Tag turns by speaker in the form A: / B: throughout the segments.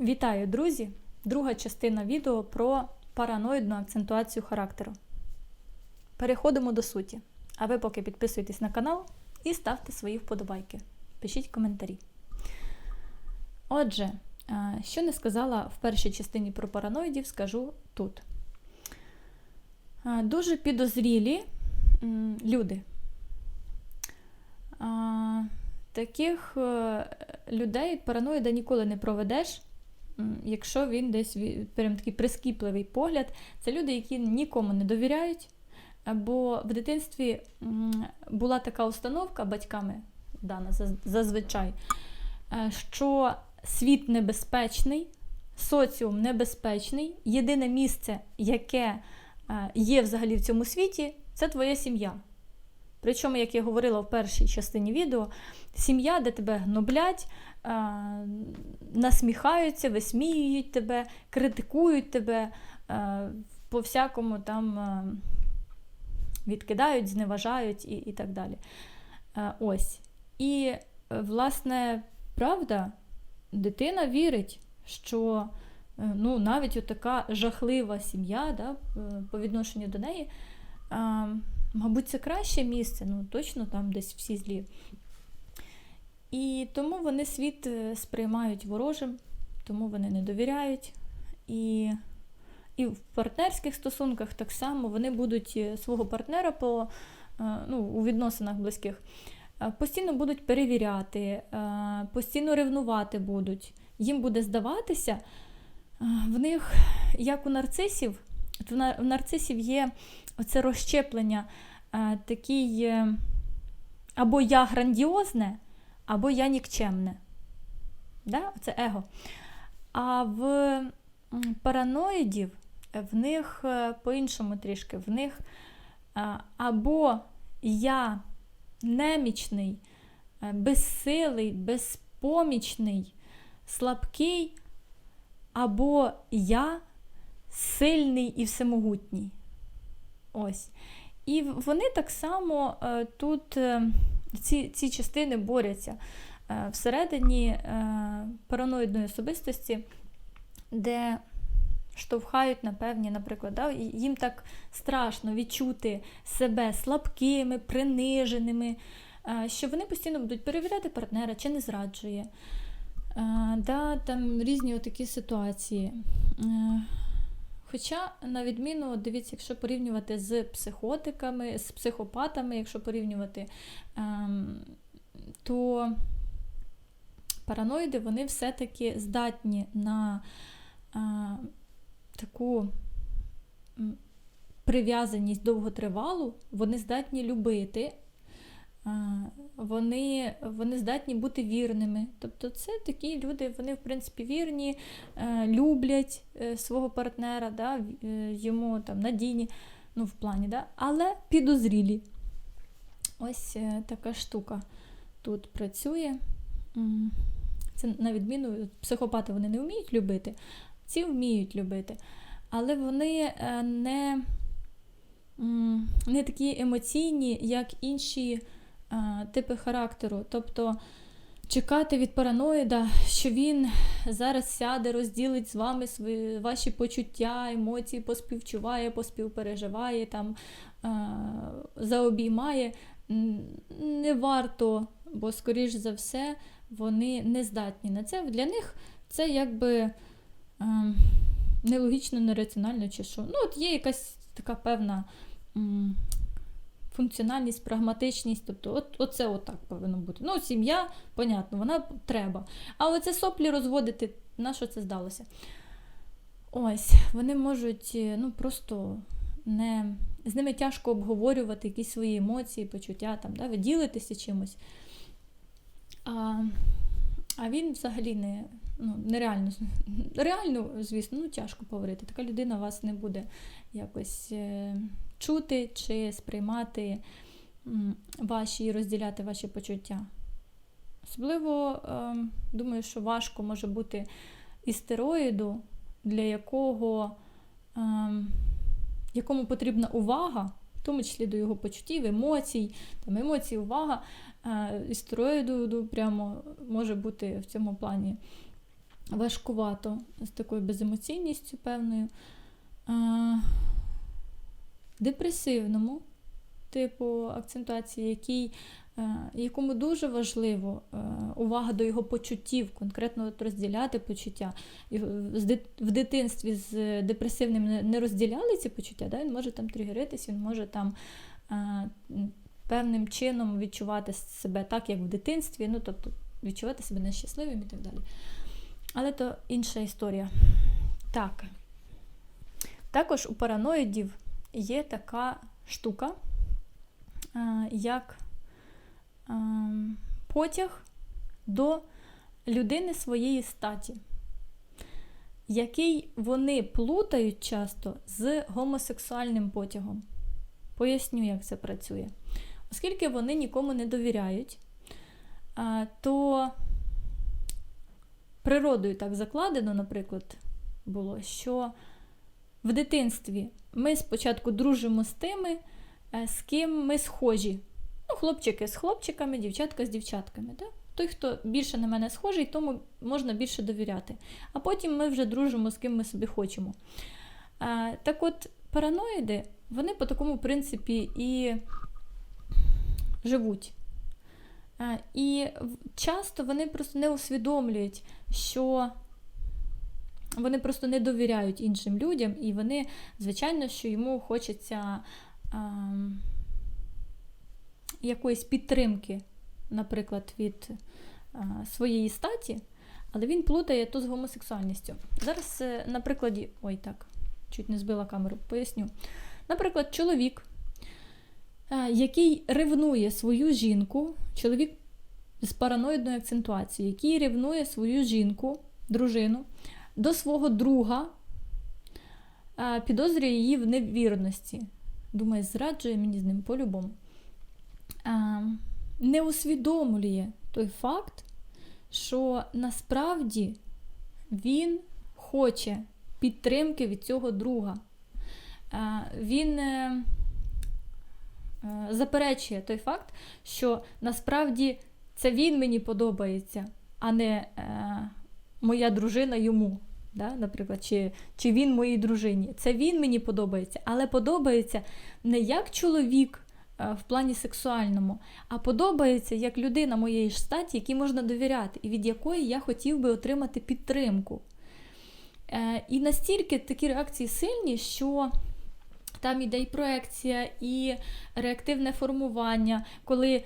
A: Вітаю, друзі! Друга частина відео про параноїдну акцентуацію характеру. Переходимо до суті. А ви поки підписуйтесь на канал і ставте свої вподобайки. Пишіть коментарі. Отже, що не сказала в першій частині про параноїдів, скажу тут. Дуже підозрілі люди. Таких е, людей параноїда ніколи не проведеш, якщо він десь прям такий прискіпливий погляд. Це люди, які нікому не довіряють. Бо в дитинстві була така установка батьками дана зазвичай, е, що світ небезпечний, соціум небезпечний. Єдине місце, яке е, є взагалі в цьому світі, це твоя сім'я. Причому, як я говорила в першій частині відео, сім'я, де тебе гноблять, насміхаються, висміюють тебе, критикують тебе, по всякому там відкидають, зневажають і, і так далі. Ось. І, е, власне, правда, дитина вірить, що е, ну, навіть така жахлива сім'я да, е, по відношенню до неї. Мабуть, це краще місце, ну точно там десь всі злі. І тому вони світ е, сприймають ворожим, тому вони не довіряють. І, і в партнерських стосунках так само вони будуть е, свого партнера по, е, ну, у відносинах близьких постійно будуть перевіряти, постійно ревнувати будуть. Їм буде здаватися, в них, як у нарцисів, в нарцисів є оце розщеплення, е, такий або я грандіозне, або я нікчемне. Да? Це его. А в параноїдів е, в них е, по-іншому трішки. В них або я немічний, безсилий, безпомічний, слабкий, або я сильний і всемогутній. Ось. І вони так само е, тут е, ці, ці частини борються е, всередині параноїдної особистості, де штовхають на певні, наприклад, да, їм так страшно відчути себе слабкими, приниженими, що вони постійно будуть перевіряти партнера, чи не зраджує. Да, там різні такі ситуації. Хоча, на відміну, дивіться, якщо порівнювати з психотиками, з психопатами, якщо порівнювати, ем, то параноїди вони все-таки здатні на е, таку прив'язаність довготривалу, вони здатні любити, вони, вони здатні бути вірними. Тобто це такі люди, вони, в принципі, вірні, е, люблять е, свого партнера, да, е, йому там надійні, ну, в плані, да, але підозрілі. Ось така штука тут працює. Це на відміну, психопати вони не вміють любити, ці вміють любити, але вони не, не такі емоційні, як інші типи характеру. Тобто чекати від параноїда, що він зараз сяде, розділить з вами свої, ваші почуття, емоції, поспівчуває, поспівпереживає, там, е, заобіймає. Не варто, бо, скоріш за все, вони не здатні на це. Для них це якби е, нелогічно, нераціонально чи що. Ну, от є якась така певна функціональність, прагматичність. Тобто, от, оце отак повинно бути. Ну, сім'я, понятно, вона треба. А оце соплі розводити, на що це здалося? Ось, вони можуть е, ну, просто не. З ними тяжко обговорювати якісь свої емоції, почуття, там, да, ви ділитеся чимось. А, а він взагалі не, ну, нереально, реально, звісно, ну, тяжко поговорити. Така людина вас не буде якось е, чути чи сприймати ваші і розділяти ваші почуття. Особливо, е, думаю, що важко може бути істероїду, для якого, е, якому потрібна увага, в тому числі до його почуттів, емоцій, там емоції, увага. Е, Істероїду прямо може бути в цьому плані важкувато з такою беземоційністю певною. Депресивному типу акцентуації, який, е, якому дуже важливо е, увага до його почуттів, конкретно розділяти почуття. І в- дитинстві з депресивним не- не розділяли ці почуття, да? він може там тригеритись, він може там е, певним чином відчувати себе так, як в дитинстві, ну тобто відчувати себе нещасливим і так далі. Але то інша історія. Так. Також у параноїдів є така штука, е, як е, потяг до людини своєї статі, який вони плутають часто з гомосексуальним потягом. Поясню, як це працює. Оскільки вони нікому не довіряють, то природою так закладено, наприклад, було, що в дитинстві ми спочатку дружимо з тими, е, з ким ми схожі. Ну, хлопчики з хлопчиками, дівчатка з дівчатками. Так? Той, хто більше на мене схожий, тому можна більше довіряти. А потім ми вже дружимо з ким ми собі хочемо. Так от, параноїди, вони по такому принципі і живуть. І часто вони просто не усвідомлюють, що вони просто не довіряють іншим людям, і вони, звичайно, що йому хочеться ем, якоїсь підтримки, наприклад, від е, своєї статі, але він плутає то з гомосексуальністю. Зараз е, на прикладі, ой, так, чуть не збила камеру, поясню. Наприклад, чоловік, е, який ревнує свою жінку, чоловік з параноїдною акцентуацією, який ревнує свою жінку, дружину, до свого друга, е, підозрює її в невірності. Думає, зраджує мені з ним по-любому. Е, Не усвідомлює той факт, що насправді він хоче підтримки від цього друга. Е, Він заперечує той факт, що насправді це він мені подобається, а не моя дружина йому. Да, наприклад, чи, чи він моїй дружині. Це він мені подобається, але подобається не як чоловік е, в плані сексуальному, а подобається як людина моєї ж статі, якій можна довіряти, і від якої я хотів би отримати підтримку. Е, і настільки такі реакції сильні, що там іде і проекція, і реактивне формування, коли е,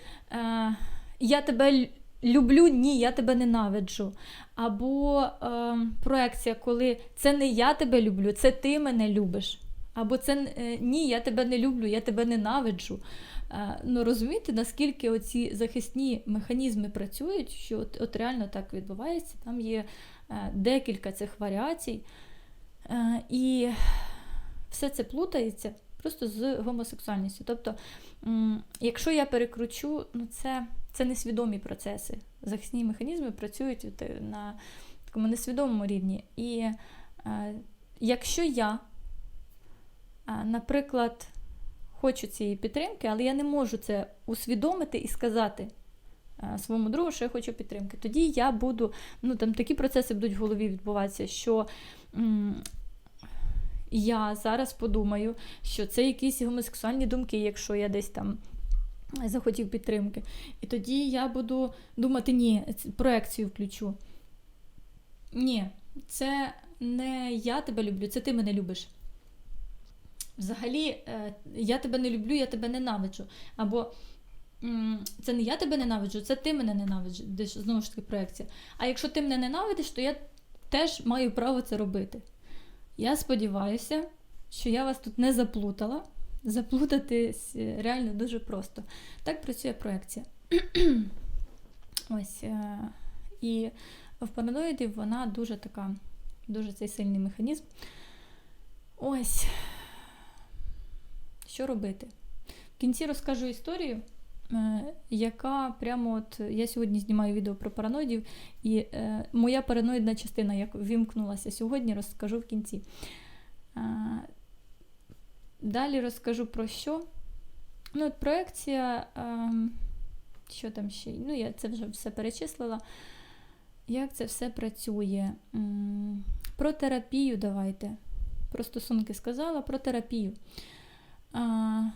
A: я тебе люблю, ні, я тебе ненавиджу. Або е, проекція, коли це не я тебе люблю, це ти мене любиш. Або це е, ні, я тебе не люблю, я тебе ненавиджу. Е, ну розумієте, наскільки оці захисні механізми працюють, що от, от реально так відбувається. Там є е, декілька цих варіацій. І все це плутається просто з гомосексуальністю. Тобто, якщо я перекручу, ну це, це несвідомі процеси. Захисні механізми працюють е, на такому несвідомому рівні. І е, якщо я, е, наприклад, хочу цієї підтримки, але я не можу це усвідомити і сказати своєму другу, що я хочу підтримки, тоді я буду, ну там такі процеси будуть в голові відбуватися, що. м, я зараз подумаю, що це якісь гомосексуальні думки, якщо я десь там захотів підтримки. І тоді я буду думати, ні, проекцію включу. Ні, це не я тебе люблю, це ти мене любиш. Взагалі, е, я тебе не люблю, я тебе ненавиджу. Або це не я тебе ненавиджу, це ти мене ненавидиш. Знову ж таки, проекція. А якщо ти мене ненавидиш, то я теж маю право це робити. Я сподіваюся, що я вас тут не заплутала. Заплутатись е, реально дуже просто. Так працює проекція. Ось. е, І в параноїдів вона дуже така, дуже цей сильний механізм. Ось. Що робити? В кінці розкажу історію, е, яка прямо от я сьогодні знімаю відео про параноїдів, і моя параноїдна частина, як вімкнулася сьогодні, розкажу в кінці. Далі розкажу про що. Ну, от проекція, що там ще? Ну, я це вже все перечислила. як це все працює? Про терапію давайте. Про стосунки сказала, про терапію. Е,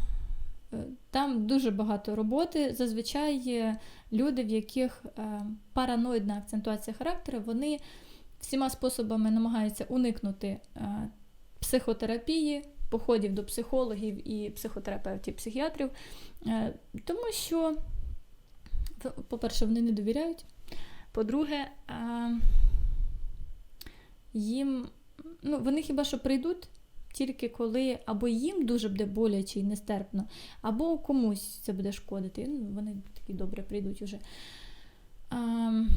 A: Там дуже багато роботи. Зазвичай люди, в яких е, параноїдна акцентуація характеру, вони всіма способами намагаються уникнути е, психотерапії, походів до психологів і психотерапевтів, психіатрів, е, тому що, по-перше, вони не довіряють. По-друге, е, їм, ну, вони хіба що прийдуть тільки коли або їм дуже буде боляче і нестерпно, або комусь це буде шкодити. Ну, вони такі добре прийдуть уже. Ем,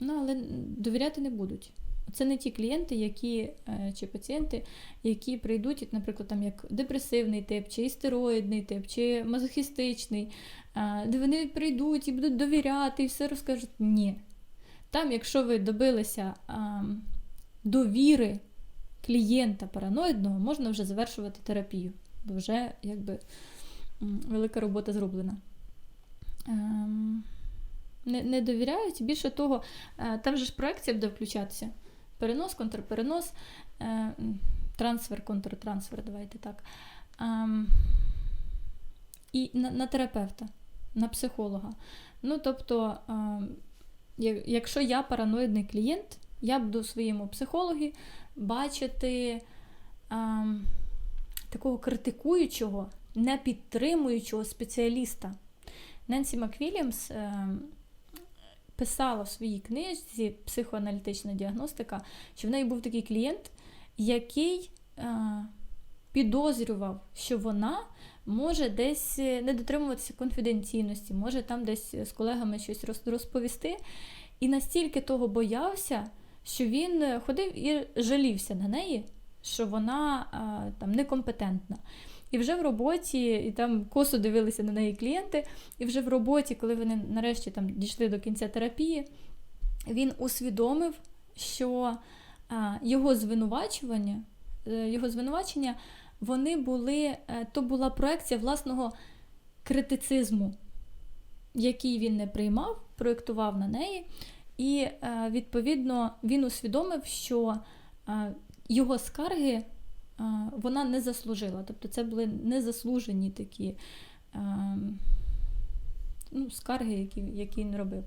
A: ну, але довіряти не будуть. Це не ті клієнти, які, е, чи пацієнти, які прийдуть, наприклад, там як депресивний тип, чи істероїдний тип, чи мазохістичний, де вони прийдуть і будуть довіряти, і все розкажуть. Ні. Там, якщо ви добилися довіри клієнта параноїдного, можна вже завершувати терапію, бо вже якби велика робота зроблена. Не, не довіряють. Більше того, е, там же ж проекція буде включатися. Перенос, контрперенос, е, трансфер, контртрансфер, давайте так. І на, на терапевта, на психолога. Ну, тобто, якщо я параноїдний клієнт, я буду своєму психологі бачити такого критикуючого, не підтримуючого спеціаліста. Ненсі Маквільямс ем, писала в своїй книжці Психоаналітична діагностика, що в неї був такий клієнт, який е, підозрював, що вона може десь е, не дотримуватися конфіденційності, може там десь з колегами щось розповісти. І настільки того боявся, що він е, ходив і жалівся на неї, що вона е, там некомпетентна. І вже в роботі, і там косо дивилися на неї клієнти, і вже в роботі, коли вони нарешті там дійшли до кінця терапії, він усвідомив, що його звинувачування, е, його звинувачення, вони були, е, то була проекція власного критицизму, який він не приймав, проєктував на неї. І е, відповідно він усвідомив, що його скарги вона не заслужила. Тобто це були незаслужені такі ну, скарги, які, які він робив.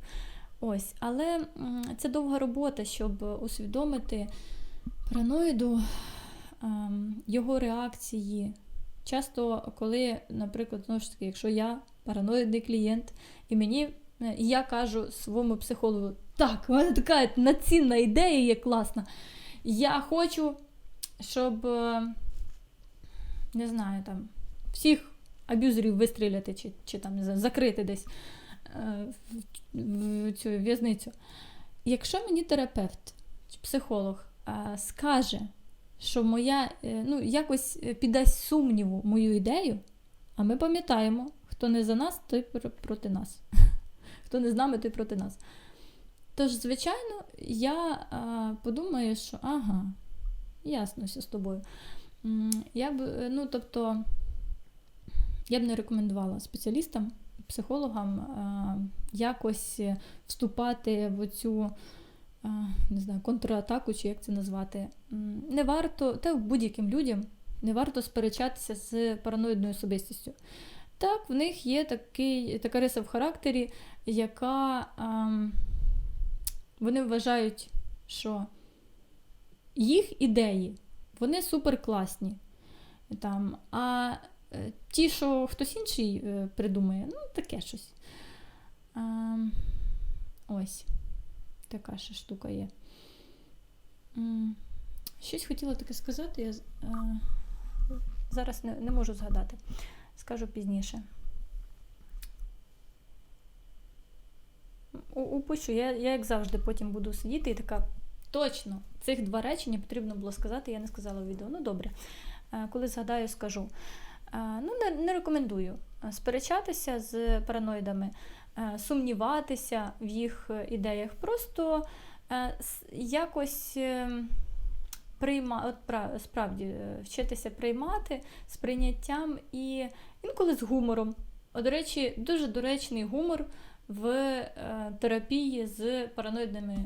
A: Ось, але це довга робота, щоб усвідомити параноїду, його реакції. Часто, коли, наприклад, знову ж таки, якщо я параноїдний клієнт, і мені е, я кажу своєму психологу, так, у мене така націнна ідея є класна. Я хочу, щоб, е, не знаю, там, всіх аб'юзерів вистріляти, чи, чи там, закрити десь е, в, цю в'язницю. Якщо мені терапевт чи психолог е, скаже, що моя, ну, якось піддасть сумніву мою ідею, а ми пам'ятаємо, хто не за нас, той проти нас. Хто не з нами, той проти нас. Тож, звичайно, я подумаю, що ага, ясно, все з тобою. Я б, е, ну, тобто, я б не рекомендувала спеціалістам, психологам е, якось е, вступати в цю не знаю, контратаку, чи як це назвати. Не варто, та будь-яким людям не варто сперечатися з параноїдною особистістю. Так, в них є такий, така риса в характері, яка ем, вони вважають, що їх ідеї вони суперкласні. Там, а е, ті, що хтось інший е, придумає, ну, таке щось. Ем, ось. Така ще штука є. Щось хотіла таке сказати, я е, зараз не, не можу згадати. Скажу пізніше. Упущу, я, я як завжди потім буду сидіти і така. Точно, цих два речення потрібно було сказати, я не сказала в відео. Ну добре, Е, коли згадаю, скажу. Е, Ну, не, не рекомендую е, сперечатися з параноїдами, сумніватися в їх ідеях. Просто якось прийма, от справді вчитися приймати з прийняттям і інколи з гумором. О, До речі, дуже доречний гумор в терапії з параноїдними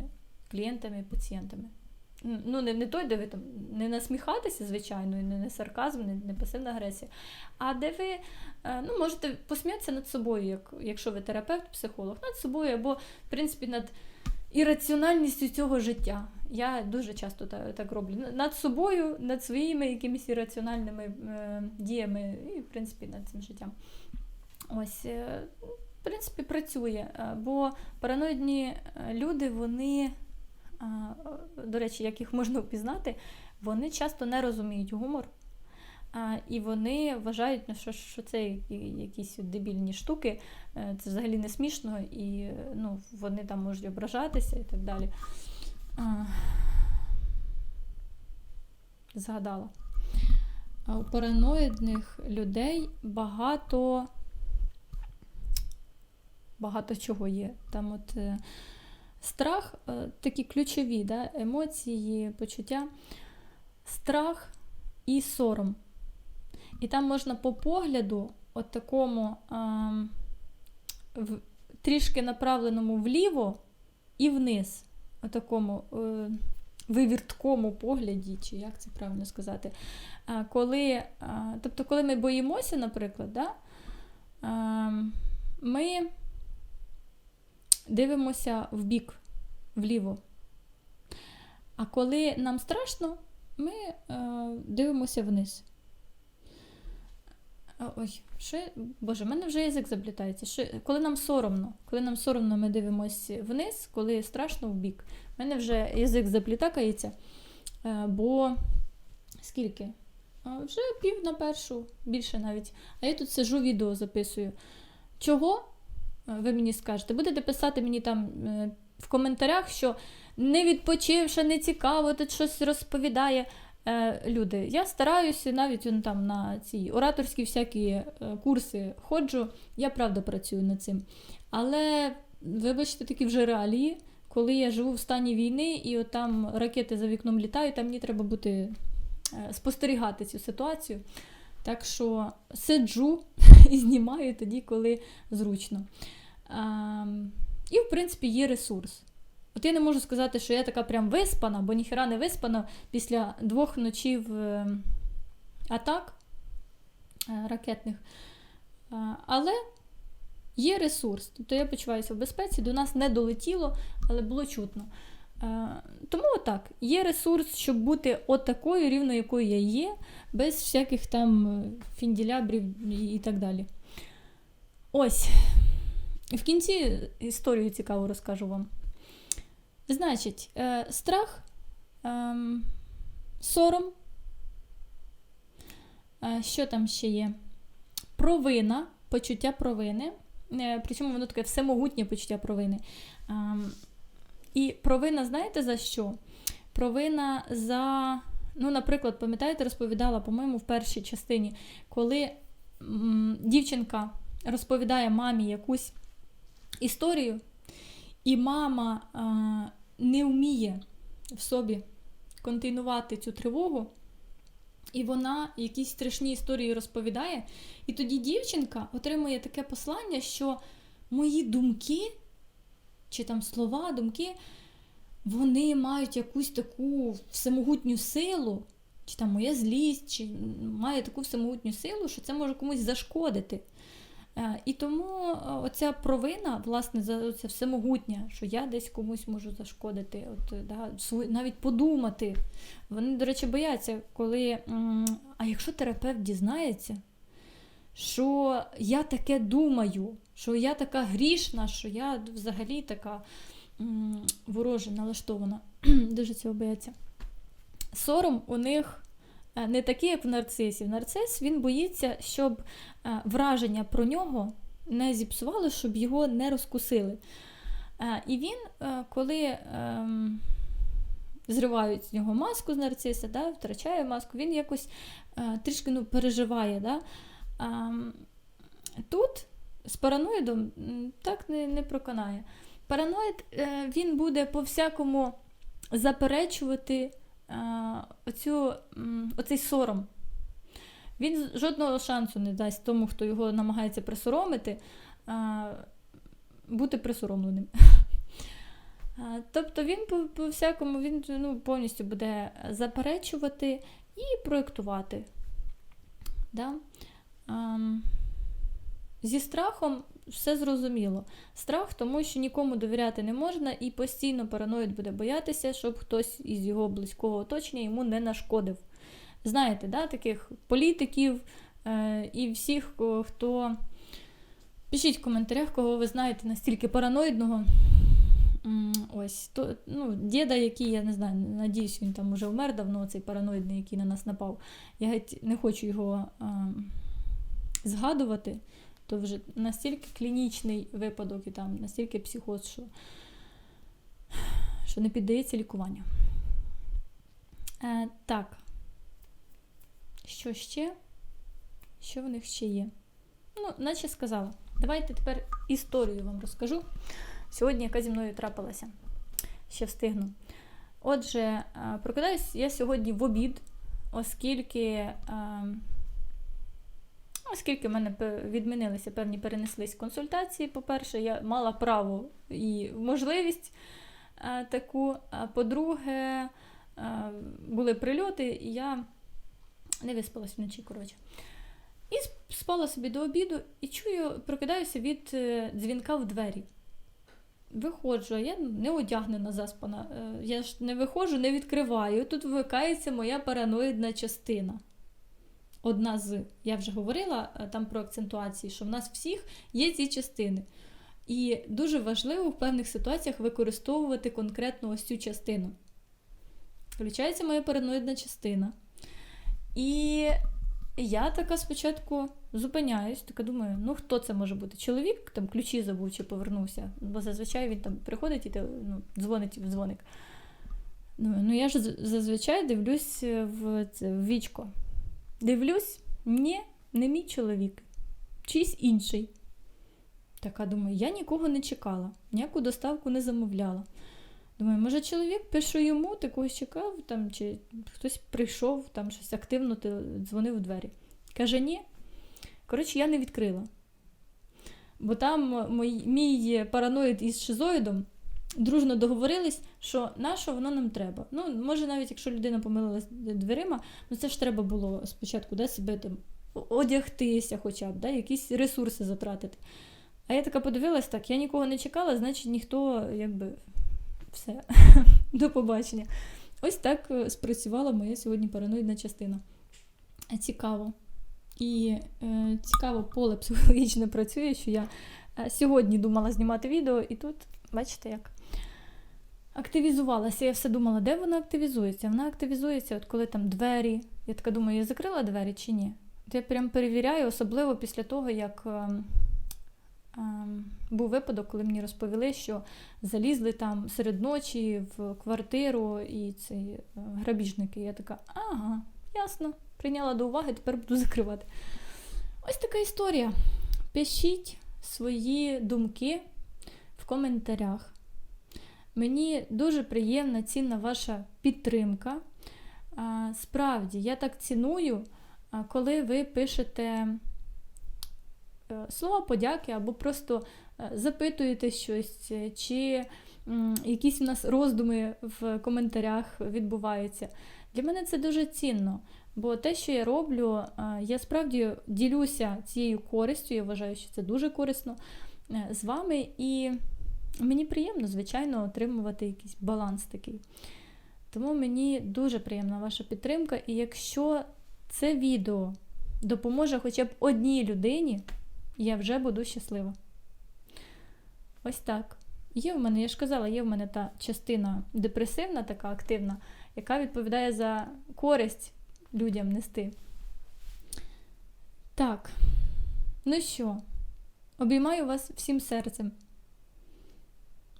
A: клієнтами, пацієнтами. Ну, не, не той, де ви там не насміхатися, звичайно, і не, не сарказм, не, не пасивна агресія, а де ви е, ну, можете посміятися над собою, як, якщо ви терапевт, психолог, над собою, або, в принципі, над ірраціональністю цього життя. Я дуже часто так, так роблю. Над собою, над своїми якимись ірраціональними е, діями і, в принципі, над цим життям. Ось, е, в принципі, працює. е, Бо параноїдні е, люди, вони, до речі, як їх можна впізнати, вони часто не розуміють гумор. І вони вважають, ну, що, що це якісь дебільні штуки, е, це взагалі не смішно, і ну, вони там можуть ображатися і так далі. Згадала. У параноїдних людей багато, багато чого є. Там от е, страх, е, такі ключові да, емоції, почуття, страх і сором. І там можна по погляду, от такому ем, в, трішки направленому вліво і вниз, от такому е, вивірткому погляді, чи як це правильно сказати. А, коли, а, тобто, коли ми боїмося, наприклад, да, а, ми дивимося в бік, вліво. А коли нам страшно, ми е, дивимося вниз. Ой, я- Боже, в мене вже язик заплітається. Що... Коли нам соромно, коли нам соромно, ми дивимося вниз, коли страшно в бік. У мене вже язик заплітакається, е, бо скільки? Вже пів на першу, більше навіть. А я тут сижу, відео записую. Чого? Е, Ви мені скажете, будете писати мені там е, в коментарях, що не відпочивши, не цікаво, тут щось розповідає. Е, Люди, я стараюся навіть он, там на ці ораторські всякі курси ходжу, я правда працюю над цим. Але, вибачте, такі вже реалії, коли я живу в стані війни і от там ракети за вікном літають, там мені треба бути спостерігати цю ситуацію. Так що сиджу і знімаю тоді, коли зручно. Ем, І, в принципі, є ресурс. От я не можу сказати, що я така прям виспана, бо ніхера не виспана після двох ночів е, атак е, ракетних. Е, Але є ресурс. Тобто я почуваюся в безпеці, до нас не долетіло, але було чутно. Е, Тому отак, є ресурс, щоб бути отакою, рівно якою я є, без всяких там е, фінділябрів і так далі. Ось. В кінці історію цікаву розкажу вам. Значить, е, страх, ем, сором. Що там ще є? Провина, почуття провини. Причому воно таке всемогутнє почуття провини. І провина, знаєте за що? Провина за. Ну, наприклад, пам'ятаєте, розповідала, по-моєму, в першій частині, коли м, дівчинка розповідає мамі якусь історію, і мама а, не вміє в собі континувати цю тривогу, і вона якісь страшні історії розповідає, і тоді дівчинка отримує таке послання, що мої думки, чи там слова, думки, вони мають якусь таку всемогутню силу, чи там моя злість, чи має таку всемогутню силу, що це може комусь зашкодити. Е, І тому е, оця провина, власне, оце всемогутня, що я десь комусь можу зашкодити, от, да, навіть подумати. Вони, до речі, бояться, коли. А якщо терапевт дізнається, що я таке думаю, що я така грішна, що я взагалі така вороже налаштована, дуже цього бояться. Сором у них е, не такий, як в нарцисів. Нарцис він боїться, щоб е, враження про нього не зіпсувало, щоб його не розкусили. Е, І він, коли ем, зривають з нього маску з нарциса, да, втрачає маску, він якось трішки ну, переживає. Да? Тут з параноїдом так не, не проканає. Параноїд е, він буде по-всякому заперечувати е, оцю, оцей сором. Він жодного шансу не дасть тому, хто його намагається присоромити. Бути присоромленим. Тобто він по, по всякому він ну, повністю буде заперечувати і проєктувати. Да? Ам, Зі страхом все зрозуміло. Страх, тому що нікому довіряти не можна, і постійно параноїд буде боятися, щоб хтось із його близького оточення йому не нашкодив. Знаєте, да, таких політиків е, і всіх, хто. Пишіть в коментарях, кого ви знаєте настільки параноїдного. Ось, то, ну, діда, який, я не знаю, надіюсь, він там уже вмер давно, цей параноїдний, який на нас напав. Я геть не хочу його а, згадувати, то вже настільки клінічний випадок і там настільки психоз, що, що не піддається лікуванню. Е, так. Що ще? Що в них ще є? Ну, наче сказала. Давайте тепер історію вам розкажу. Сьогодні, яка зі мною трапилася. Ще встигну. Отже, е, прокидаюсь я сьогодні в обід, оскільки, е, оскільки в мене відмінилися певні перенеслись консультації. По-перше, я мала право і можливість е, таку. А по-друге, е, були прильоти, і я не виспалась вночі, коротше. І спала собі до обіду і чую, прокидаюся від е, дзвінка в двері. Виходжу, я не одягнена заспана. Я ж не виходжу, не відкриваю. Тут вмикається моя параноїдна частина. Одна з. Я вже говорила е, там про акцентуації, що в нас всіх є ці частини. І дуже важливо в певних ситуаціях використовувати конкретно ось цю частину. Включається моя параноїдна частина. І я така спочатку зупиняюсь, така думаю, ну хто це може бути? Чоловік там ключі забув чи повернувся, бо зазвичай він там приходить і ну, дзвонить в дзвоник. Ну я ж зазвичай дивлюсь в, це, в вічко. Дивлюсь, ні, не мій чоловік, чийсь інший. Така думаю, я нікого не чекала, ніяку доставку не замовляла. Думаю, може чоловік пишу йому, ти когось чекав, там, чи хтось прийшов, там щось активно дзвонив у двері. Каже, ні. Коротше, я не відкрила. Бо там мій, мій параноїд із шизоїдом дружно договорились, що на що воно нам треба. Ну, може, навіть якщо людина помилилась дверима, ну це ж треба було спочатку да, себе там одягтися, хоча б, да, якісь ресурси затратити. А я така подивилась, так, я нікого не чекала, значить ніхто, якби, все, до побачення. Ось так е, спрацювала моя сьогодні параноїдна частина. Цікаво. І е, цікаво, поле психологічне працює, що я е, сьогодні думала знімати відео, і тут, бачите, як активізувалася. Я все думала, де вона активізується. Вона активізується, от коли там двері. Я така думаю, я закрила двері чи ні? От я прям перевіряю, особливо після того, як ем, ем, був випадок, коли мені розповіли, що залізли там серед ночі в квартиру і ці е, грабіжники. Я така, ага, ясно, прийняла до уваги, тепер буду закривати. Ось така історія. Пишіть свої думки в коментарях. Мені дуже приємна, цінна ваша підтримка. Справді, я так ціную, коли ви пишете е, слова подяки або просто е, запитуєте щось, е, чи якісь у нас роздуми в коментарях відбуваються. Для мене це дуже цінно, бо те, що я роблю, я справді ділюся цією користю, я вважаю, що це дуже корисно з вами, і мені приємно, звичайно, отримувати якийсь баланс такий. Тому мені дуже приємна ваша підтримка, і якщо це відео допоможе хоча б одній людині, я вже буду щаслива. Ось так. Є в мене, я ж казала, є в мене та частина депресивна, така активна, яка відповідає за користь людям нести. Так. Ну що, обіймаю вас всім серцем.